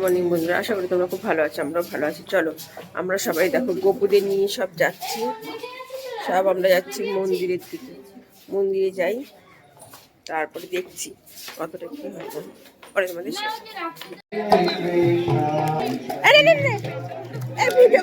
Morning বন্ধুরা। আশা করি তোমরা খুব ভালো আছো, আমরাও ভালো আছি। চলো, আমরা সবাই দেখো গোপুদের নিয়ে সব যাচ্ছি। সব আমরা যাচ্ছি মন্দিরের দিকে। মন্দিরে যাই, তারপরে দেখছি কতটা কি হয়। পরে তোমাদের ভিডিও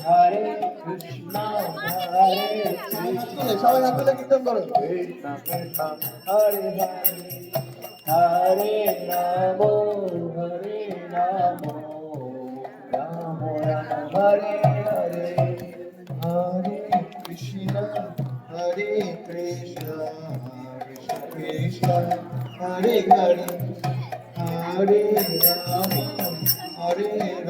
কৃষ্ণ হরে কৃষ্ণ সবাই হাত তুলে কীর্তন করো হরে হরে হরে রাম হরে রাম রাম রাম হরে হরে হরে কৃষ্ণ হরে কৃষ্ণ কৃষ্ণ কৃষ্ণ হরে হরে হরে রাম হরে রাম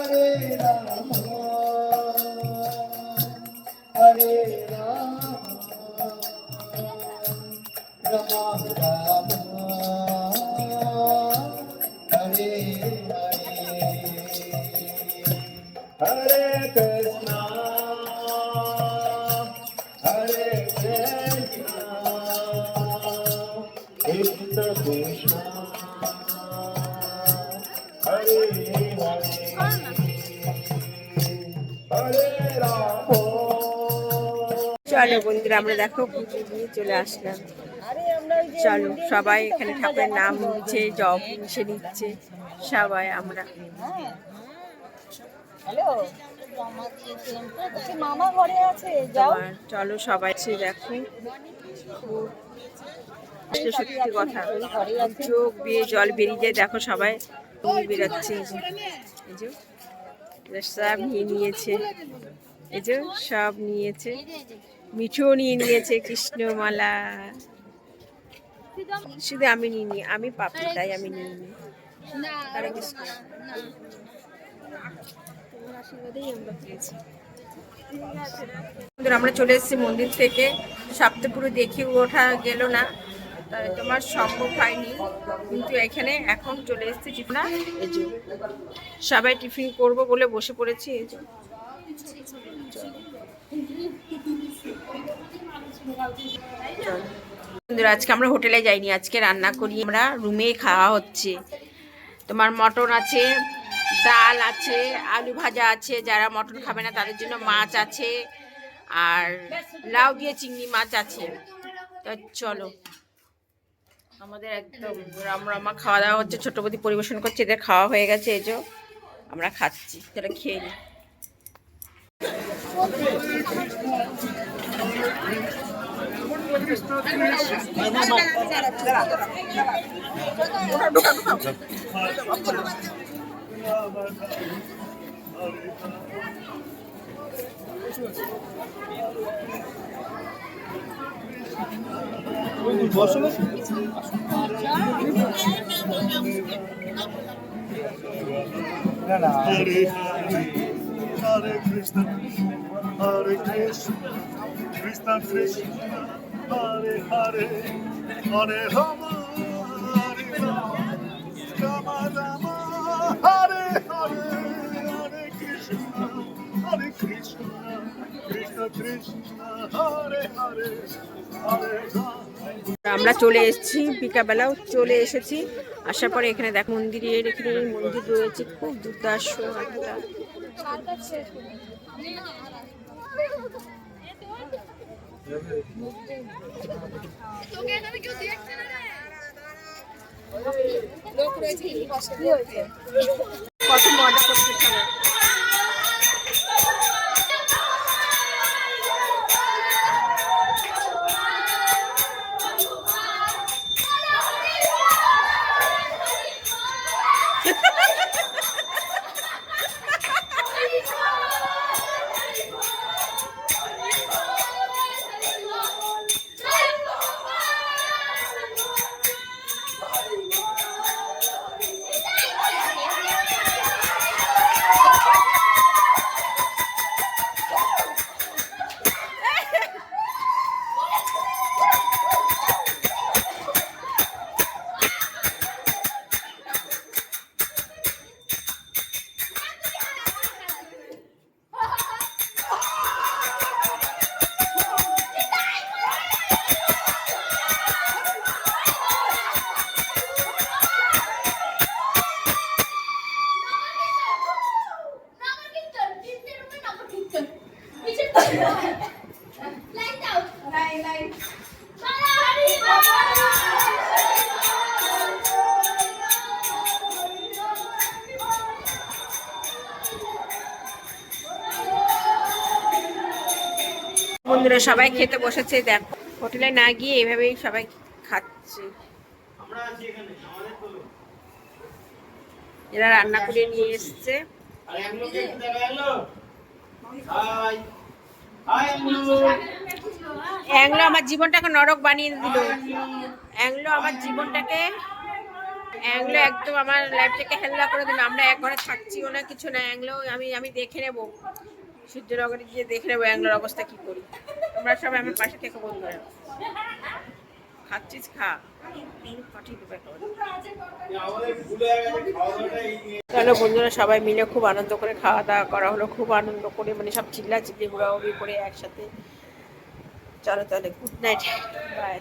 হরে হরে রাম হরে রাম রাম রাম হরে হরে হরে কৃষ্ণ হরে কৃষ্ণ কৃষ্ণ কৃষ্ণ চলো বন্ধুরা আমরা দেখো পুজো দিয়ে চলে আসলাম। চলো সবাই এখানে ঠাকুরের নাম নিচ্ছে জব মিশে নিচ্ছে সবাই আমরা। তোমার চলো সবাই এসে দেখো। সত্যি কথা। চোখ দিয়ে জল বেরিয়ে যায় দেখো সবাই। বেরোচ্ছে এই যে। সব নিয়ে নিয়েছে। এই যে সব নিয়েছে। মিঠুও নিয়ে নিয়েছে কৃষ্ণমালা। শুধু আমি নিয়ে নি আমি পাপি তাই আমি নিয়ে নি হরে কৃষ্ণ তোমার আশীর্বাদেই আমরা চলে এসেছি মন্দির থেকে। সপ্তাহ পুরো দেখি ওঠা গেল না। তোমার সম্ভব হয়নি। কিন্তু এখানে এখন চলে এসেছি টিফিনা। সবাই টিফিন করব বলে বসে পড়েছি। এই। বন্ধুরা, আজকে আমরা হোটেলে যাইনি, আজকে রান্না করি। আমরা রুমে খাওয়া হচ্ছে। তোমার মটন আছে, ডাল আছে, আলু ভাজা আছে, যারা মটন খাবে না তাদের জন্য মাছ আছে, আর লাউ দিয়ে চিংড়ি মাছ আছে। তো চলো। আমাদের একদম রামরামা খাওয়া দাওয়া হচ্ছে, ছোট বৌদি পরিবেশন করছে, এদের খাওয়া হয়ে গেছে যে আমরা খাচ্ছি সেটা খেয়ে নিই Hare Hare, Hare Krishna, Hare Krishna, Krishna Krishna, Hare Hare, Hare Rama, Hare Rama, Rama Rama, Hare Hare, Hare Krishna, Hare Krishna. Krishna, Krishna Hare Hare, Hare Rama. আমরা চলে এসেছি বিকাবেলাও চলে এসেছি আসার পরে এখানে দেখ মন্দিরের এখানে মন্দির রয়েছে খুব দুর্দাস একটা কত মজা করছে বন্ধুরা সবাই খেতে বসেছে দেখো। হোটেলে না গিয়ে এভাবেই সবাই খাচ্ছে। এরা রান্না করে নিয়ে এসছে। অ্যাংলো আমার জীবনটাকে নরক বানিয়ে দিল। অ্যাংলো আমার জীবনটাকে, অ্যাংলো একদম আমার লাইফটাকে হেল্লা করে দিল। আমরা এক ঘরে থাকছিও না, কিছু না। অ্যাংলো, আমি আমি দেখে নেব। সূর্যনগরে গিয়ে দেখে নেব অ্যাংলোর অবস্থা কি করি। তোমরা সবাই আমার পাশে থেকে বন্ধুরা। খাচ্ছিস, খা। তাহলে বন্ধুরা সবাই মিলে খুব আনন্দ করে খাওয়া দাওয়া করা হলো, খুব আনন্দ করে মানে সব চিল্লা চিল্লি ঘোরাঘুরি করে একসাথে। চলো তাহলে গুড নাইট বাই